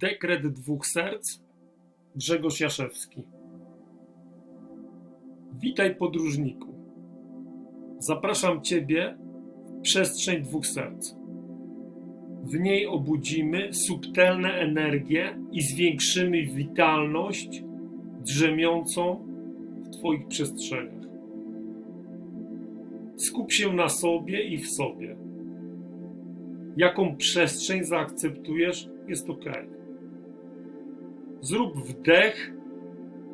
Dekret dwóch serc Grzegorz Jaszewski. Witaj podróżniku. Zapraszam Ciebie w przestrzeń dwóch serc. W niej obudzimy subtelne energie i zwiększymy witalność drzemiącą w Twoich przestrzeniach. Skup się na sobie i w sobie. Jaką przestrzeń zaakceptujesz, jest ok. Zrób wdech,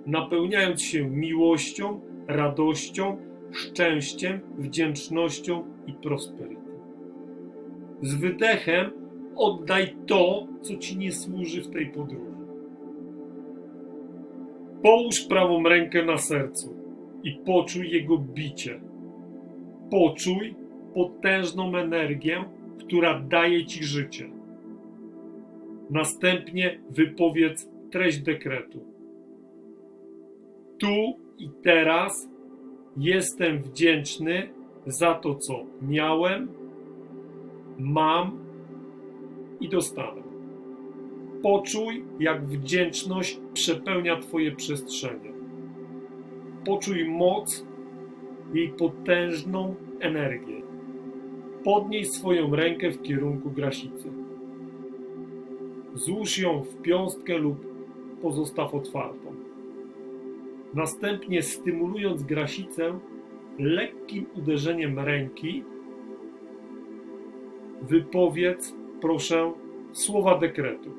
napełniając się miłością, radością, szczęściem, wdzięcznością i prosperity. Z wydechem oddaj to, co ci nie służy w tej podróży. Połóż prawą rękę na sercu i poczuj jego bicie. Poczuj potężną energię, która daje ci życie. Następnie wypowiedz treść dekretu. Tu i teraz jestem wdzięczny za to, co miałem, mam i dostanę. Poczuj, jak wdzięczność przepełnia Twoje przestrzenie. Poczuj moc, jej potężną energię. Podnieś swoją rękę w kierunku grasicy. Złóż ją w piąstkę lub pozostaw otwartą. Następnie stymulując grasicę lekkim uderzeniem ręki, wypowiedz, proszę, słowa dekretu.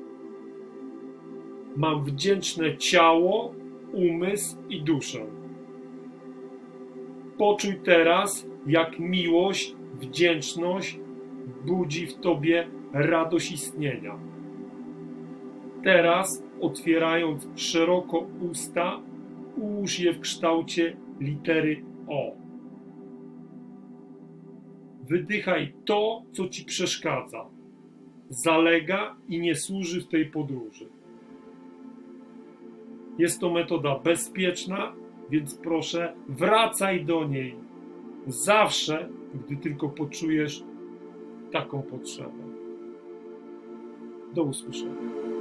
Mam wdzięczne ciało, umysł i duszę. Poczuj teraz, jak miłość, wdzięczność budzi w tobie radość istnienia. Teraz, otwierając szeroko usta, ułóż je w kształcie litery O. Wydychaj to, co ci przeszkadza, zalega i nie służy w tej podróży. Jest to metoda bezpieczna, więc proszę, wracaj do niej zawsze, gdy tylko poczujesz taką potrzebę. Do usłyszenia.